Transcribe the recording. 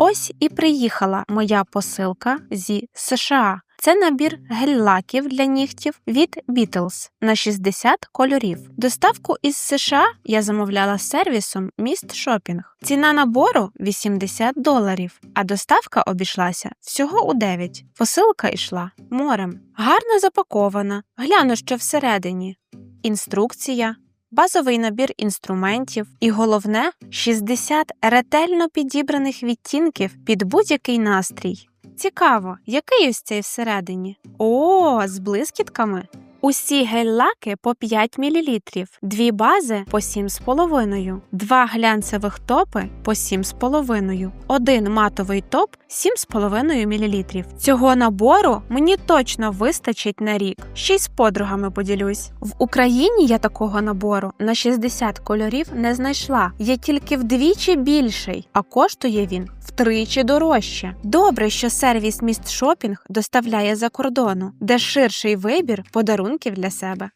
Ось і приїхала моя посилка зі США. Це набір гель-лаків для нігтів від Beatles на 60 кольорів. Доставку із США я замовляла сервісом Міст Шопінг. Ціна набору 80 доларів, а доставка обійшлася всього у 9. Посилка йшла морем. Гарно запакована. Гляну, що всередині. Інструкція, базовий набір інструментів і головне 60 ретельно підібраних відтінків під будь-який настрій. Цікаво, який ось цей всередині? О, з блискітками. Усі гель-лаки по 5 мл, дві бази по 7,5, два глянцевих топи по 7,5, один матовий топ 7,5 мл. Цього набору мені точно вистачить на рік. Ще й з подругами поділюсь. В Україні я такого набору на 60 кольорів не знайшла. Є тільки вдвічі більший, а коштує він втричі дорожче. Добре, що сервіс міст шопінг доставляє за кордону, де ширший вибір подарунків для себе.